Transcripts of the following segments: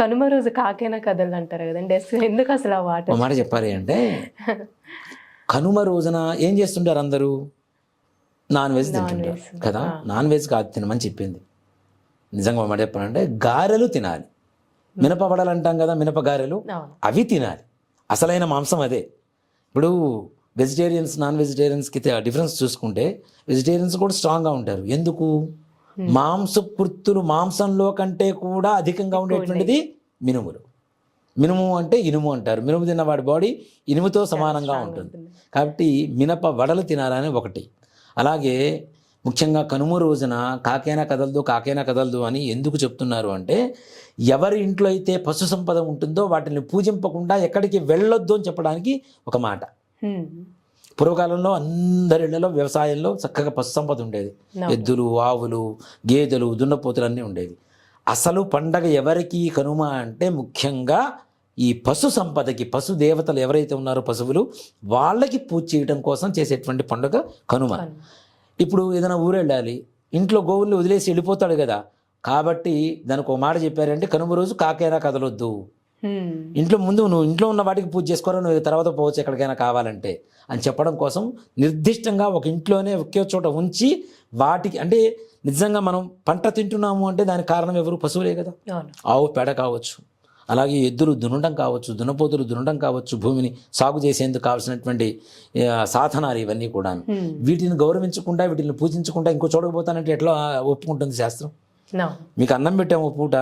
కనుమ రోజు కాకైనా కథలు అంటారు కదండి. ఎందుకు అసలు ఆ వాటర్? మాట చెప్పాలి అంటే కనుమ రోజున ఏం చేస్తుంటారు అందరూ? నాన్ వెజ్ తింటుంటారు కదా? నాన్ వెజ్ కాదు తినమని చెప్పింది. నిజంగా మాట చెప్పాలంటే గారెలు తినాలి. మినప వడలు అంటాం కదా మినప గారెలు? అవి తినాలి. అసలైన మాంసం అదే. ఇప్పుడు వెజిటేరియన్స్ నాన్ వెజిటేరియన్స్కి డిఫరెన్స్ చూసుకుంటే వెజిటేరియన్స్ కూడా స్ట్రాంగ్గా ఉంటారు. ఎందుకు? మాంస కృత్తులు మాంసంలో కంటే కూడా అధికంగా ఉండేటువంటిది మినుములు. మినుము అంటే ఇనుము అంటారు. మినుము తిన్న వాడి బాడీ ఇనుముతో సమానంగా ఉంటుంది. కాబట్టి మినప వడలు తినాలని ఒకటి. అలాగే ముఖ్యంగా కనుమ రోజున కాకైనా కదలదు కాకైనా కదలదు అని ఎందుకు చెప్తున్నారు అంటే ఎవరి ఇంట్లో అయితే పశు సంపద ఉంటుందో వాటిని పూజింపకుండా ఎక్కడికి వెళ్ళొద్దు అని చెప్పడానికి ఒక మాట. హ్మ్. పూర్వకాలంలో అందరి ఇళ్ళలో వ్యవసాయంలో చక్కగా పశు సంపద ఉండేది. ఎద్దులు ఆవులు గేదెలు దున్నపోతులు అన్నీ ఉండేవి. అసలు పండగ ఎవరికి కనుమ అంటే ముఖ్యంగా ఈ పశు సంపదకి పశు దేవతలు ఎవరైతే ఉన్నారో పశువులు వాళ్ళకి పూజ చేయడం కోసం చేసేటువంటి పండుగ కనుమ ఇప్పుడు ఏదైనా ఊరు వెళ్ళాలి ఇంట్లో గోవుల్ని వదిలేసి వెళ్ళిపోతాడు కదా. కాబట్టి దానికి ఒక మాట చెప్పారంటే కనుమ రోజు కాకైనా కదలొద్దు. ఇంట్లో ముందు నువ్వు ఇంట్లో ఉన్న వాటికి పూజ చేసుకోరా నువ్వు తర్వాత పోవచ్చు ఎక్కడికైనా కావాలంటే అని చెప్పడం కోసం నిర్దిష్టంగా ఒక ఇంట్లోనే ఒకే చోట ఉంచి వాటికి అంటే నిజంగా మనం పంట తింటున్నాము అంటే దానికి కారణం ఎవరు? పశువులే కదా. ఆవు పేడ కావచ్చు. అలాగే ఎద్దులు దున్నడం కావచ్చు దున్నపోతులు దున్నడం కావచ్చు భూమిని సాగు చేసేందుకు కావాల్సినటువంటి సాధనాలు ఇవన్నీ హ్మ్. వీటిని గౌరవించకుండా వీటిని పూజించకుండా ఇంకో చోటకు ఎట్లా ఒప్పుకుంటుంది శాస్త్రం? మీకు అన్నం పెట్టాము పూట.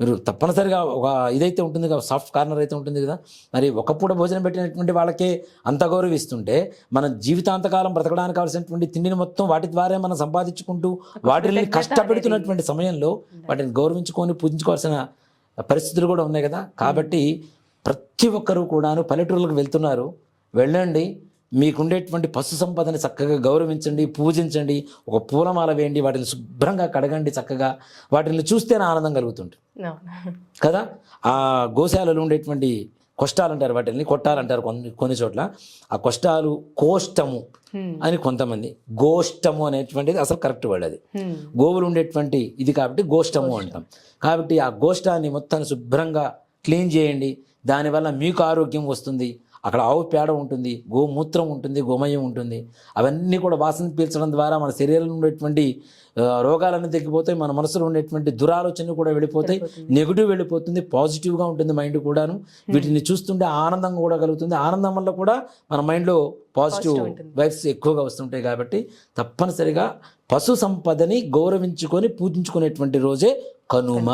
మీరు తప్పనిసరిగా ఒక ఇదైతే ఉంటుంది కదా సాఫ్ట్ కార్నర్ అయితే ఉంటుంది కదా. మరి ఒక పూట భోజనం పెట్టినటువంటి వాళ్ళకే అంత గౌరవిస్తుంటే మన జీవితాంతకాలం బ్రతకడానికి కావాల్సినటువంటి తిండిని మొత్తం వాటి ద్వారా మనం సంపాదించుకుంటూ వాటిని కష్టపెడుతున్నటువంటి సమయంలో వాటిని గౌరవించుకొని పూజించుకోవాల్సిన పరిస్థితులు కూడా ఉన్నాయి కదా. కాబట్టి ప్రతి ఒక్కరూ కూడాను పల్లెటూరులకు వెళ్తున్నారు. వెళ్ళండి. మీకుండేటువంటి పశు సంపదని చక్కగా గౌరవించండి పూజించండి ఒక పూలమాల వేయండి వాటిని శుభ్రంగా కడగండి చక్కగా వాటిని చూస్తేనే ఆనందం కలుగుతుంది కదా? ఆ గోశాలలో ఉండేటువంటి కొష్టాలు అంటారు వాటిని కొట్టాలంటారు కొన్ని కొన్ని చోట్ల. ఆ కొష్టాలు కోష్టము. అని కొంతమంది. గోష్టము అనేటువంటిది అసలు కరెక్ట్ వర్డ్ అది. గోవులు ఉండేటువంటి ఇది కాబట్టి గోష్టము. అంటాం. కాబట్టి ఆ గోష్టాన్ని మొత్తాన్ని శుభ్రంగా క్లీన్ చేయండి. దానివల్ల మీకు ఆరోగ్యం వస్తుంది. అక్కడ ఆవు పేడ ఉంటుంది గోమూత్రం ఉంటుంది గోమయం ఉంటుంది. అవన్నీ కూడా వాసన పీల్చడం ద్వారా మన శరీరంలో ఉండేటువంటి రోగాలన్నీ తగ్గిపోతాయి మన మనసులో ఉండేటువంటి దురాలోచనలు కూడా వెళ్ళిపోతాయి నెగిటివ్ వెళ్ళిపోతుంది పాజిటివ్గా ఉంటుంది మైండ్ కూడాను. వీటిని చూస్తుంటే ఆనందం కూడా కలుగుతుంది. ఆనందం వల్ల కూడా మన మైండ్లో పాజిటివ్ వైబ్స్ ఎక్కువగా వస్తుంటాయి కాబట్టి తప్పనిసరిగా పశు సంపదని గౌరవించుకొని పూజించుకునేటువంటి రోజే కనుమ.